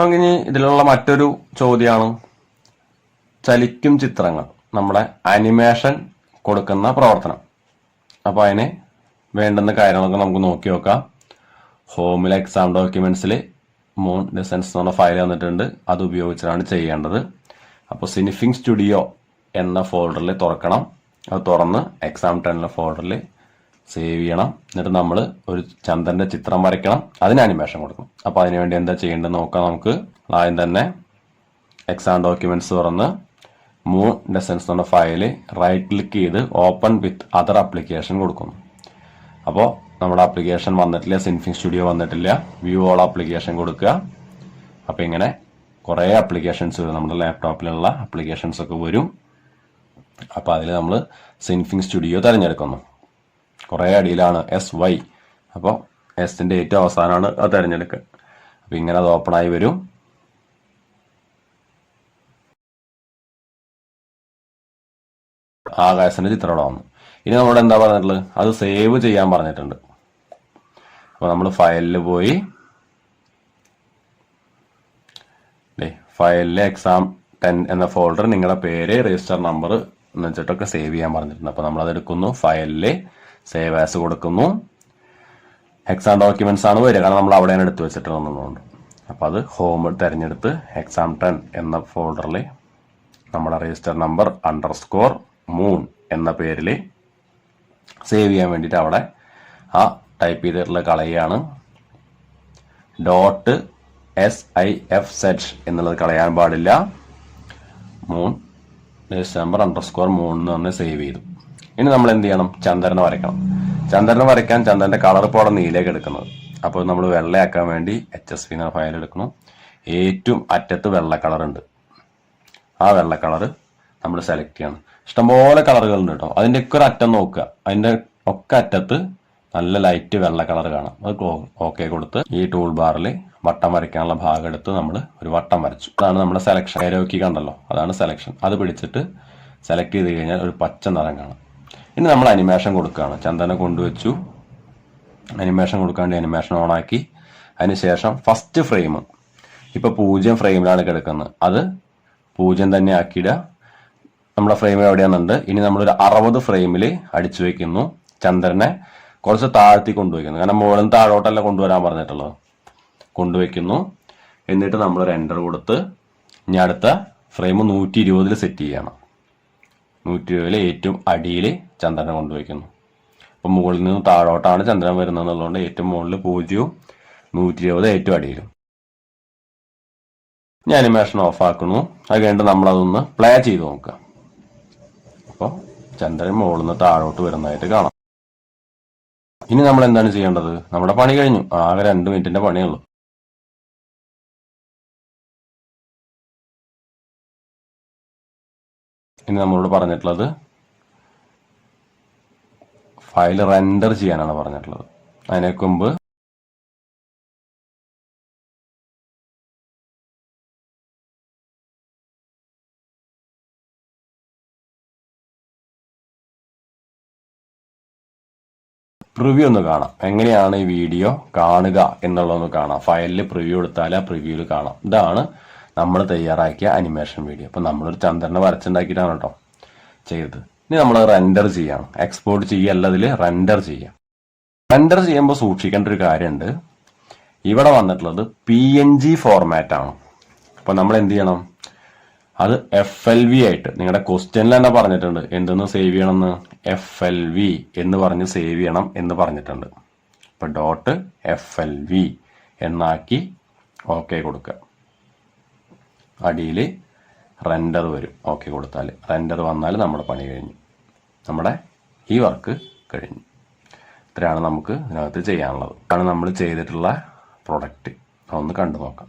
നമുക്കിനി ഇതിലുള്ള മറ്റൊരു ചോദ്യമാണ് ചലിക്കും ചിത്രങ്ങൾ. നമ്മുടെ അനിമേഷൻ കൊടുക്കുന്ന പ്രവർത്തനം. അപ്പോൾ അതിന് വേണ്ടുന്ന കാര്യങ്ങളൊക്കെ നമുക്ക് നോക്കി നോക്കാം. ഹോമിലെ എക്സാം ഡോക്യുമെന്റ്സിൽ മൂൺ ഡിസൈൻസ് എന്ന് പറഞ്ഞ ഫയൽ തന്നിട്ടുണ്ട് അത് ഉപയോഗിച്ചിട്ടാണ് ചെയ്യേണ്ടത്. അപ്പോൾ സിനിഫിംഗ് സ്റ്റുഡിയോ എന്ന ഫോൾഡറിൽ തുറക്കണം. അത് തുറന്ന് എക്സാം ടെന്നിലെ ഫോൾഡറിൽ സേവ് ചെയ്യണം. എന്നിട്ട് നമ്മൾ ഒരു ചന്ദ്രന്റെ ചിത്രം വരയ്ക്കണം. അതിന് അനിമേഷൻ കൊടുക്കണം. അപ്പോൾ അതിനുവേണ്ടി എന്താ ചെയ്യേണ്ടത് നോക്കാം നമുക്ക്. ആദ്യം തന്നെ എക്സാം ഡോക്യുമെന്റ്സ് തുറന്ന് മൂൺ ഡെസൻസ് എന്ന ഫയൽ റൈറ്റ് ക്ലിക്ക് ചെയ്ത് ഓപ്പൺ വിത്ത് അതർ ആപ്ലിക്കേഷൻ കൊടുക്കുന്നു. അപ്പോൾ നമ്മുടെ ആപ്ലിക്കേഷൻ വന്നിട്ടില്ല സിൻഫിങ് സ്റ്റുഡിയോ വന്നിട്ടില്ല. വ്യൂ ഓൾ ആപ്ലിക്കേഷൻ കൊടുക്കുക. അപ്പോൾ ഇങ്ങനെ കുറേ ആപ്ലിക്കേഷൻസ് വരും. നമ്മുടെ ലാപ്ടോപ്പിലുള്ള ആപ്ലിക്കേഷൻസ് ഒക്കെ വരും. അപ്പോൾ അതിൽ നമ്മൾ സിൻഫിങ് സ്റ്റുഡിയോ തിരഞ്ഞെടുക്കുന്നു. കുറേ അടിയിലാണ് എസ് വൈ അപ്പോൾ എസിന്റെ ഏറ്റവും അവസാനമാണ് അത് തിരഞ്ഞെടുക്കുക അപ്പോൾ ഇങ്ങനെ അത് ഓപ്പണായി വരും. ആകാശന്റെ ചിത്രം ഇവിടെ വന്നു. ഇനി നമ്മളോട് എന്താ പറഞ്ഞിട്ടുള്ളത്? അത് സേവ് ചെയ്യാൻ പറഞ്ഞിട്ടുണ്ട്. അപ്പോൾ നമ്മൾ ഫയലിൽ പോയി. ഫയലിലെ എക്സാം ടെൻ എന്ന ഫോൾഡർ നിങ്ങളുടെ പേര് രജിസ്റ്റർ നമ്പർ എന്ന് വെച്ചിട്ടൊക്കെ സേവ് ചെയ്യാൻ പറഞ്ഞിട്ടുണ്ട്. അപ്പോൾ നമ്മളത് എടുക്കുന്നു ഫയലിൽ സേവ് ആസ് കൊടുക്കുന്നു. എക്സാം ഡോക്യുമെന്റ്സ് ആണ് വരിക. കാരണം നമ്മൾ അവിടെയാണ് എടുത്തു വെച്ചിട്ടുള്ളതുകൊണ്ട് അപ്പോൾ അത് ഹോം തിരഞ്ഞെടുത്ത് എക്സാം ടെൻ എന്ന ഫോൾഡറിൽ നമ്മുടെ register number under score moon എന്ന പേരിൽ സേവ് ചെയ്യാൻ വേണ്ടിയിട്ട് അവിടെ ആ ടൈപ്പ് ചെയ്തിട്ടുള്ള കളയാണ്. Dot S I F Z എന്നുള്ളത് കളയാൻ പാടില്ല. Moon register number underscore moon എന്ന് പറഞ്ഞ് സേവ് ചെയ്തു. ഇനി നമ്മൾ എന്ത് ചെയ്യണം? ചന്ദ്രനെ വരയ്ക്കണം. ചന്ദ്രനെ വരയ്ക്കാൻ ചന്ദ്രന്റെ കളർ ഇപ്പോൾ അവിടെ നീലേക്ക് എടുക്കുന്നത്. അപ്പോൾ നമ്മൾ വെള്ളയാക്കാൻ വേണ്ടി എച്ച് എസ് പി എന്ന ഫയൽ എടുക്കുന്നു. ഏറ്റവും അറ്റത്ത് വെള്ള കളർ ഉണ്ട്. ആ വെള്ള കളർ നമ്മൾ സെലക്ട് ചെയ്യണം. ഇഷ്ടംപോലെ കളറുകൾ ഉണ്ട് കേട്ടോ. അതിന്റെ ഒക്കെ ഒരു അറ്റം നോക്കുക. അതിന്റെ ഒക്കെ അറ്റത്ത് നല്ല ലൈറ്റ് വെള്ള കളർ കാണാം. അത് ഓക്കെ കൊടുത്ത് ഈ ടൂൾ ബാറിൽ വട്ടം വരയ്ക്കാനുള്ള ഭാഗം എടുത്ത് നമ്മൾ ഒരു വട്ടം വരച്ചു. അതാണ് നമ്മുടെ സെലക്ഷൻ ഏരോക്കി കണ്ടല്ലോ അതാണ് സെലക്ഷൻ അത് പിടിച്ചിട്ട് സെലക്ട് ചെയ്ത് കഴിഞ്ഞാൽ ഒരു പച്ച നിറം കാണാം. ഇനി നമ്മൾ അനിമേഷൻ കൊടുക്കുകയാണ്. ചന്ദന കൊണ്ടുവച്ചു. അനിമേഷൻ കൊടുക്കാണ്ട് അനിമേഷൻ ഓണാക്കി അതിനുശേഷം ഫസ്റ്റ് ഫ്രെയിം ഇപ്പോൾ പൂജ്യം ഫ്രെയിമിലാണ് കിടക്കുന്നത്. അത് പൂജ്യം തന്നെ ആക്കിയിടുക നമ്മുടെ ഫ്രെയിം എവിടെയാണെന്നുണ്ട്. ഇനി നമ്മളൊരു അറുപത് ഫ്രെയിമിൽ അടിച്ചു വയ്ക്കുന്നു ചന്ദ്രനെ കുറച്ച് താഴ്ത്തി കൊണ്ടുവയ്ക്കുന്നു. കാരണം മുകളിൽ താഴോട്ടല്ല കൊണ്ടുവരാൻ പറഞ്ഞിട്ടുള്ളത്. കൊണ്ടുവയ്ക്കുന്നു. എന്നിട്ട് നമ്മളൊരു എന്റർ കൊടുത്ത് ഇനി അടുത്ത ഫ്രെയിം നൂറ്റി ഇരുപതിൽ സെറ്റ് ചെയ്യണം. നൂറ്റി ഏറ്റവും അടിയിൽ ചന്ദ്രനെ കൊണ്ടുവയ്ക്കുന്നു അപ്പം മുകളിൽ നിന്ന് താഴോട്ടാണ് ചന്ദ്രൻ വരുന്നത് എന്നുള്ളതുകൊണ്ട് ഏറ്റവും മുകളിൽ പൂജ്യവും നൂറ്റി ഇരുപത് ഏറ്റവും അടിയിലും. ഞാൻ അനിമേഷൻ ഓഫ് ആക്കുന്നു. അത് കഴിഞ്ഞിട്ട് നമ്മളതൊന്ന് പ്ലേ ചെയ്ത് നോക്കുക. അപ്പോൾ ചന്ദ്രൻ മുകളിൽ നിന്ന് താഴോട്ട് വരുന്നതായിട്ട് കാണാം. ഇനി നമ്മൾ എന്താണ് ചെയ്യേണ്ടത്? നമ്മുടെ പണി കഴിഞ്ഞു. ആകെ രണ്ട് മിനിറ്റിന്റെ പണിയുള്ളൂ ഇനി നമ്മളോട് പറഞ്ഞിട്ടുള്ളത് ഫയൽ റെൻഡർ ചെയ്യാനാണ് പറഞ്ഞിട്ടുള്ളത്. അതിനേക്ക് മുമ്പ് പ്രിവ്യൂ ഒന്ന് കാണാം. എങ്ങനെയാണ് ഈ വീഡിയോ കാണുക എന്നുള്ളതൊന്ന് കാണാം. ഫയലിൽ പ്രിവ്യൂ എടുത്താൽ ആ പ്രിവ്യൂവിൽ കാണാം. ഇതാണ് നമ്മൾ തയ്യാറാക്കിയ അനിമേഷൻ വീഡിയോ അപ്പം നമ്മളൊരു ചന്ദ്രനെ വരച്ചുണ്ടാക്കിയിട്ടാണ് കേട്ടോ ചെയ്തത്. ഇനി നമ്മൾ റെൻഡർ ചെയ്യണം എക്സ്പോർട്ട് ചെയ്യല്ല അതിൽ റെൻഡർ ചെയ്യാം. റെൻഡർ ചെയ്യുമ്പോൾ സൂക്ഷിക്കേണ്ട ഒരു കാര്യമുണ്ട് ഇവിടെ വന്നിട്ടുള്ളത് പി എൻ ജി ഫോർമാറ്റാണ് അപ്പോൾ നമ്മൾ എന്ത് ചെയ്യണം? അത് എഫ് എൽ വി ആയിട്ട് നിങ്ങളുടെ ക്വസ്റ്റ്യനിൽ തന്നെ പറഞ്ഞിട്ടുണ്ട്. എന്തെന്ന് സേവ് ചെയ്യണമെന്ന്? എഫ് എൽ വി എന്ന് പറഞ്ഞ് സേവ് ചെയ്യണം എന്ന് പറഞ്ഞിട്ടുണ്ട്. അപ്പോൾ ഡോട്ട് എഫ് എൽ വി എന്നാക്കി ഓക്കെ കൊടുക്കുക അടിയിൽ റെൻഡർ വരും. ഓക്കെ കൊടുത്താൽ റെൻഡർ വന്നാൽ നമ്മുടെ പണി കഴിഞ്ഞു. നമ്മുടെ ഈ വർക്ക് കഴിഞ്ഞു. ഇത്രയാണ് നമുക്ക് ഇതിനകത്ത് ചെയ്യാനുള്ളത്. ഇതാണ് നമ്മൾ ചെയ്തിട്ടുള്ള പ്രൊഡക്റ്റ് ഒന്ന് കണ്ടു നോക്കാം.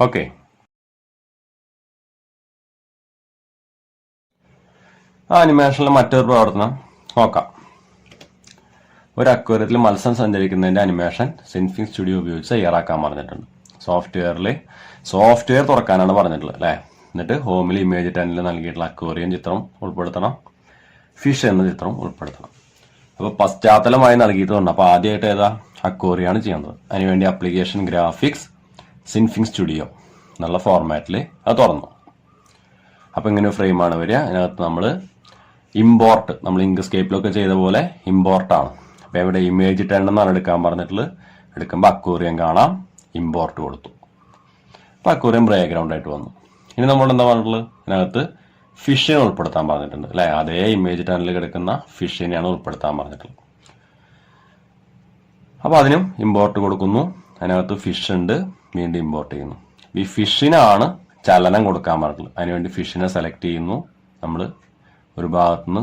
ഓക്കെ ആ അനിമേഷനിലെ മറ്റൊരു പ്രവർത്തനം നോക്കാം. ഒരു അക്വേറിയത്തിൽ മത്സ്യം സഞ്ചരിക്കുന്നതിന്റെ അനിമേഷൻ സിൻഫിങ് സ്റ്റുഡിയോ ഉപയോഗിച്ച് തയ്യാറാക്കാൻ പറഞ്ഞിട്ടുണ്ട്. സോഫ്റ്റ്വെയറിൽ സോഫ്റ്റ്വെയർ തുറക്കാനാണ് പറഞ്ഞിട്ടുള്ളത് അല്ലേ? എന്നിട്ട് ഹോമിൽ ഇമേജ് ടെന്നിൽ നൽകിയിട്ടുള്ള അക്വേറിയം ചിത്രം ഉൾപ്പെടുത്തണം. ഫിഷ് എന്ന ചിത്രം ഉൾപ്പെടുത്തണം. അപ്പോൾ പശ്ചാത്തലമായി നൽകിയിട്ടുണ്ട് അപ്പോൾ ആദ്യമായിട്ട് ഏതാ? അക്വേറിയാണ് ചെയ്യുന്നത്. അതിനുവേണ്ടി ആപ്ലിക്കേഷൻ ഗ്രാഫിക്സ് സിൻഫിങ് സ്റ്റുഡിയോ എന്നുള്ള ഫോർമാറ്റിൽ അത് തുറന്നു. അപ്പോൾ ഇങ്ങനെ ഫ്രെയിമാണ് വരിക. അതിനകത്ത് നമ്മൾ ഇമ്പോർട്ട് നമ്മൾ ഇങ്ക് സ്കേപ്പിലൊക്കെ ചെയ്ത പോലെ ഇമ്പോർട്ടാണ് അപ്പോൾ എവിടെ ഇമേജ് ടെൻ എടുക്കാൻ പറഞ്ഞിട്ടുള്ളത്. എടുക്കുമ്പോൾ അക്വേറിയം കാണാം. ഇമ്പോർട്ട് കൊടുത്തു. അപ്പോൾ അക്വേറിയം ബ്രേക്ക്ഗ്രൗണ്ട് ആയിട്ട് വന്നു. ഇനി നമ്മൾ എന്താ പറഞ്ഞിട്ടുള്ളത്? ഇതിനകത്ത് ഫിഷിനെ ഉൾപ്പെടുത്താൻ പറഞ്ഞിട്ടുണ്ട്. അല്ലേ? അതേ ഇമേജ് ടെനിൽ കിടക്കുന്ന ഫിഷിനെയാണ് ഉൾപ്പെടുത്താൻ പറഞ്ഞിട്ടുള്ളത്. അപ്പോൾ അതിനും ഇമ്പോർട്ട് കൊടുക്കുന്നു. അതിനകത്ത് ഫിഷ് ഉണ്ട്. വീണ്ടും ഇമ്പോർട്ട് ചെയ്യുന്നു. ഈ ഫിഷിനാണ് ചലനം കൊടുക്കാൻ പറഞ്ഞിട്ടുള്ളത്. അതിനുവേണ്ടി ഫിഷിനെ സെലക്ട് ചെയ്യുന്നു. നമ്മൾ ഒരു ഭാഗത്തുനിന്ന്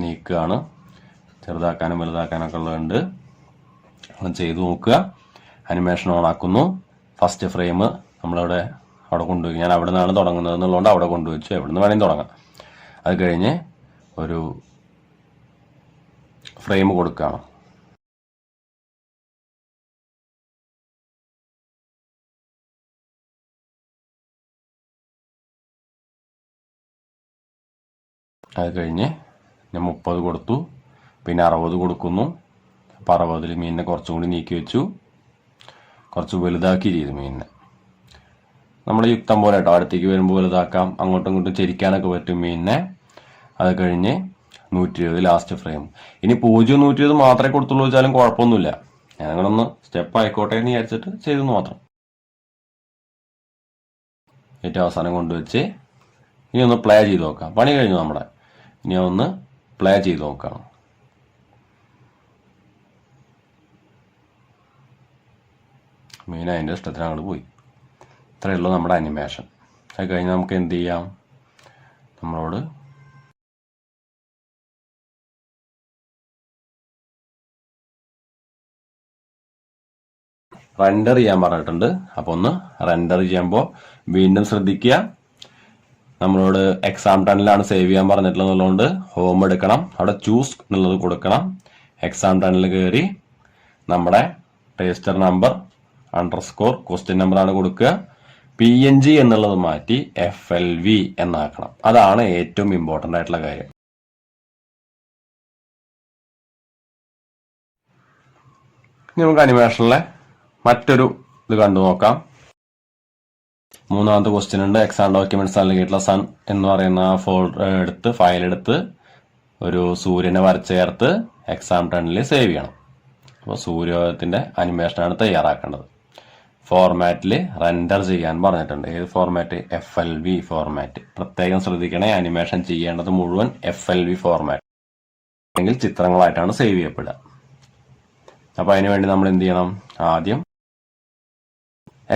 നീക്കുകയാണ്. ചെറുതാക്കാനും വലുതാക്കാനൊക്കെ ഉള്ളതുണ്ട്. ചെയ്തു നോക്കുക. അനിമേഷൻ ഓൺ ആക്കുന്നു. ഫസ്റ്റ് ഫ്രെയിം നമ്മളവിടെ അവിടെ കൊണ്ടുപോയി. ഞാൻ അവിടെ നിന്നാണ് തുടങ്ങുന്നത് എന്നുള്ളതുകൊണ്ട് അവിടെ കൊണ്ടുവച്ചു. എവിടെ നിന്ന് വേണമെങ്കിൽ തുടങ്ങാം. അത് കഴിഞ്ഞ് ഒരു ഫ്രെയിം കൊടുക്കുകയാണ്. അത് കഴിഞ്ഞ് ഞാൻ മുപ്പത് കൊടുത്തു. പിന്നെ അറുപത് കൊടുക്കുന്നു. അപ്പം അറുപതിൽ മീനിനെ കുറച്ചും കൂടി നീക്കി വെച്ചു. കുറച്ച് വലുതാക്കി ചെയ്തു മീനിനെ. നമ്മൾ യുക്തം പോലെ കേട്ടോ അടുത്തേക്ക് വരുമ്പോൾ വലുതാക്കാം. അങ്ങോട്ടും ഇങ്ങോട്ടും ചെരിക്കാനൊക്കെ പറ്റും മീനിനെ. അത് കഴിഞ്ഞ് നൂറ്റി ഇരുപത് ലാസ്റ്റ് ഫ്രെയിം ഇനി പൂജ്യം നൂറ്റി ഇരുപത് മാത്രമേ കൊടുത്തുള്ളൂ വെച്ചാലും കുഴപ്പമൊന്നുമില്ല. ഞങ്ങളൊന്ന് സ്റ്റെപ്പ് ആയിക്കോട്ടെ എന്ന് വിചാരിച്ചിട്ട് ചെയ്തെന്ന് മാത്രം. ഏറ്റവും അവസാനം കൊണ്ടുവച്ച് ഇനി ഒന്ന് പ്ലേ ചെയ്ത് നോക്കാം. പണി കഴിഞ്ഞു നമ്മുടെ. ഇനി ഒന്ന് പ്ലേ ചെയ്ത് നോക്കാം. മീൻ അതിന്റെ ഇഷ്ടത്തിന് അങ്ങോട്ട് പോയി. ഇത്രയേ ഉള്ളൂ നമ്മുടെ അനിമേഷൻ അത് കഴിഞ്ഞ് നമുക്ക് എന്ത് ചെയ്യാം? നമ്മളോട് റെൻഡർ ചെയ്യാൻ പറഞ്ഞിട്ടുണ്ട്. അപ്പോൾ ഒന്ന് റെൻഡർ ചെയ്യുമ്പോൾ വീണ്ടും ശ്രദ്ധിക്കുക. നമ്മളോട് എക്സാം ടണിലാണ് സേവ് ചെയ്യാൻ പറഞ്ഞിട്ടുള്ളതുകൊണ്ട് ഹോം എടുക്കണം. അവിടെ ചൂസ് എന്നുള്ളത് കൊടുക്കണം. എക്സാം ടണിൽ കയറി നമ്മുടെ register number under score question നമ്പറാണ് കൊടുക്കുക. പി എൻ ജി എന്നുള്ളത് മാറ്റി എഫ് എൽ വി എന്നാക്കണം. അതാണ് ഏറ്റവും ഇമ്പോർട്ടന്റ് ആയിട്ടുള്ള കാര്യം. നമുക്ക് അനിമേഷനിലെ മറ്റൊരു ഇത് കണ്ടു നോക്കാം. മൂന്നാമത്തെ ക്വസ്റ്റ്യൻ ഉണ്ട്. എക്സാം ഡോക്യുമെന്റ്സ് നൽകിയിട്ടുള്ള സൺ എന്ന് പറയുന്ന ഫോൾഡർ എടുത്ത് ഫയൽ എടുത്ത് ഒരു സൂര്യനെ വരച്ചേർത്ത് എക്സാം ടണിൽ സേവ് ചെയ്യണം. അപ്പോൾ സൂര്യോദയത്തിന്റെ അനിമേഷനാണ് തയ്യാറാക്കേണ്ടത്. ഫോർമാറ്റിൽ റെൻഡർ ചെയ്യാൻ പറഞ്ഞിട്ടുണ്ട്. ഏത് format F L V format പ്രത്യേകം ശ്രദ്ധിക്കണേ അനിമേഷൻ ചെയ്യേണ്ടത് മുഴുവൻ എഫ് എൽ വി ഫോർമാറ്റ് അല്ലെങ്കിൽ ചിത്രങ്ങളായിട്ടാണ് സേവ് ചെയ്യപ്പെടുക. അപ്പോൾ അതിനുവേണ്ടി നമ്മൾ എന്ത് ചെയ്യണം? ആദ്യം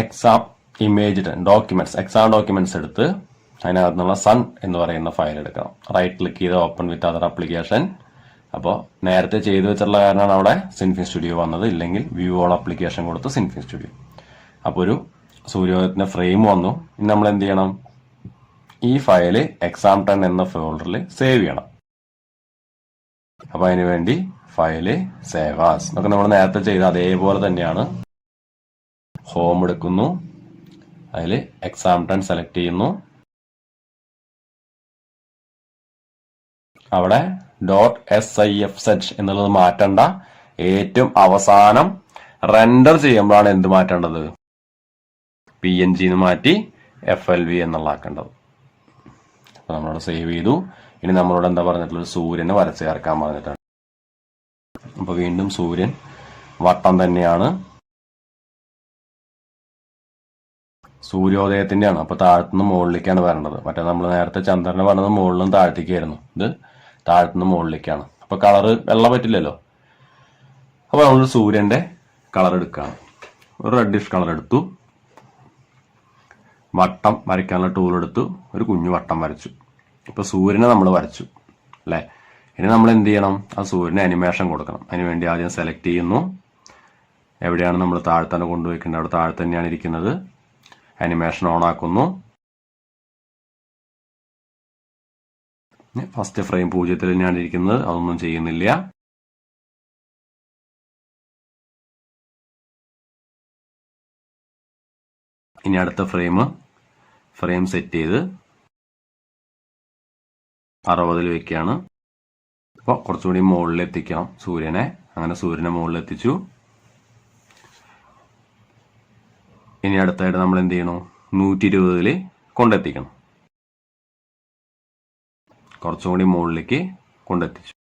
exam image documents exam documents എടുത്ത് അതിനകത്ത് നിന്നുള്ള സൺ എന്ന് പറയുന്ന ഫയൽ എടുക്കണം. റൈറ്റ് ക്ലിക്ക് ചെയ്ത് ഓപ്പൺ വിത്ത് അതർ ആപ്ലിക്കേഷൻ അപ്പോൾ നേരത്തെ ചെയ്തു വെച്ചിട്ടുള്ള കാരണമാണ് അവിടെ സിൻഫിൻ സ്റ്റുഡിയോ വന്നത്. ഇല്ലെങ്കിൽ വ്യൂ ഓൾ ആപ്ലിക്കേഷൻ കൊടുത്ത് സിൻഫിൻ സ്റ്റുഡിയോ അപ്പോൾ ഒരു സൂര്യോദയത്തിന്റെ ഫ്രെയിം വന്നു. ഇനി നമ്മൾ എന്ത് ചെയ്യണം? ഈ ഫയൽ എക്സാം ടെൻ എന്ന ഫോൾഡറിൽ സേവ് ചെയ്യണം. അപ്പോൾ അതിനു വേണ്ടി ഫയൽ സേവാസ് ആസ് എന്നൊക്കെ നമ്മൾ നേരത്തെ ചെയ്ത അതേപോലെ തന്നെയാണ്. ഹോം എടുക്കുന്നു. അതിൽ എക്സാം ടെൻ സെലക്ട് ചെയ്യുന്നു. അവിടെ dot S I F Z എന്നുള്ളത് മാറ്റണ്ട. ഏറ്റവും അവസാനം റെൻഡർ ചെയ്യുമ്പോഴാണ് എന്ത് മാറ്റേണ്ടത്? പി എൻ ജിന്ന് മാറ്റി എഫ് എൽ വി എന്നുള്ള ആക്കേണ്ടത് അപ്പൊ നമ്മളോട് സേവ് ചെയ്തു. ഇനി നമ്മളോട് എന്താ പറഞ്ഞിട്ടുള്ളത്? സൂര്യനെ വരച്ച് ചേർക്കാൻ പറഞ്ഞിട്ടാണ്. അപ്പൊ വീണ്ടും സൂര്യൻ വട്ടം തന്നെയാണ്. സൂര്യോദയത്തിന്റെയാണ്. അപ്പോൾ താഴത്തുനിന്ന് മുകളിലേക്കാണ് വരേണ്ടത്. മറ്റേ നമ്മൾ നേരത്തെ ചന്ദ്രനെ പറഞ്ഞത് മുകളിലും താഴത്തേക്കായിരുന്നു. ഇത് താഴത്തുനിന്ന് മുകളിലേക്കാണ്. അപ്പോൾ കളറ് വെള്ള പറ്റില്ലല്ലോ. അപ്പൊ നമ്മൾ സൂര്യന്റെ കളർ എടുക്കുകയാണ്. ഒരു റെഡിഷ് കളർ എടുത്തു. വട്ടം വരയ്ക്കാനുള്ള ടൂൾ എടുത്തു ഒരു കുഞ്ഞു വട്ടം വരച്ചു. ഇപ്പൊ സൂര്യനെ നമ്മൾ വരച്ചു അല്ലേ? ഇനി നമ്മൾ എന്ത് ചെയ്യണം? ആ സൂര്യന് അനിമേഷൻ കൊടുക്കണം. അതിന് വേണ്ടി ആദ്യം സെലക്ട് ചെയ്യുന്നു. എവിടെയാണ് നമ്മൾ താഴെ കൊണ്ടുപോയിക്കേണ്ടത് അവിടെ താഴെ തന്നെയാണ് ഇരിക്കുന്നത്. അനിമേഷൻ ഓൺ ആക്കുന്നു. ഫസ്റ്റ് ഫ്രെയിം പൂജ്യത്തിൽ തന്നെയാണ് ഇരിക്കുന്നത്. അതൊന്നും ചെയ്യുന്നില്ല. ഇനി അടുത്ത ഫ്രെയിം ഫ്രെയിം സെറ്റ് ചെയ്ത് അറുപതിൽ വെക്കുകയാണ്. അപ്പോൾ കുറച്ചുകൂടി മുകളിൽ എത്തിക്കാം. സൂര്യനെ അങ്ങനെ സൂര്യനെ മുകളിൽ എത്തിച്ചു. ഇനി അടുത്തായിട്ട് നമ്മൾ എന്ത് ചെയ്യണം? നൂറ്റി ഇരുപതിൽ കൊണ്ടെത്തിക്കണം. കുറച്ചുകൂടി മുകളിലേക്ക് കൊണ്ടെത്തിച്ചു.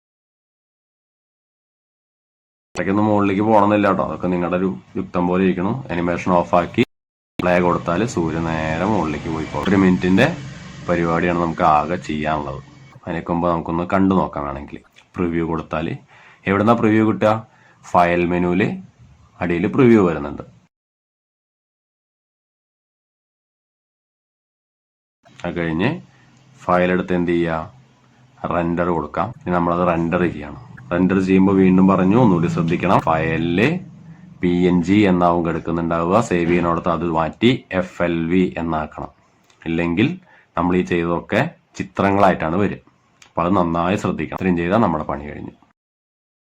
ഇടയ്ക്കൊന്നും മുകളിലേക്ക് പോകണമെന്നില്ല കേട്ടോ. അതൊക്കെ നിങ്ങളുടെ ഒരു യുക്തം പോലെ ഇരിക്കണം. അനിമേഷൻ ഓഫാക്കി പ്ലേ കൊടുത്താൽ സൂര്യൻ നേരെ മുകളിലേക്ക് പോയിക്കോളും ഒരു മിനിറ്റിന്റെ പരിപാടിയാണ് നമുക്ക് ആകെ ചെയ്യാനുള്ളത്. അതിനൊക്കെ നമുക്കൊന്ന് കണ്ടു നോക്കാം വേണമെങ്കിൽ. പ്രിവ്യൂ കൊടുത്താൽ എവിടുന്ന പ്രിവ്യൂ കിട്ടുക? ഫയൽ മെനുവിൽ അടിയിൽ പ്രിവ്യൂ വരുന്നുണ്ട്. അത് കഴിഞ്ഞ് ഫയൽ എടുത്ത് എന്ത് ചെയ്യുക? റെൻഡർ കൊടുക്കാം. ഇനി നമ്മളത് റെൻഡർ ചെയ്യണം. റെൻഡർ ചെയ്യുമ്പോൾ വീണ്ടും പറഞ്ഞു ഒന്നുകൂടി ശ്രദ്ധിക്കണം. ഫയലിൽ പി എൻ ജി എന്നാവും കിടക്കുന്നുണ്ടാവുക. സേവ് ചെയ്യുന്നിടത്ത് അത് മാറ്റി എഫ് എൽ വി എന്നാക്കണം. ഇല്ലെങ്കിൽ നമ്മൾ ഈ ചെയ്തതൊക്കെ ചിത്രങ്ങളായിട്ടാണ് വരിക. അപ്പോൾ അത് നന്നായി ശ്രദ്ധിക്കണം. ഇത്രയും ചെയ്താൽ നമ്മുടെ പണി കഴിഞ്ഞു.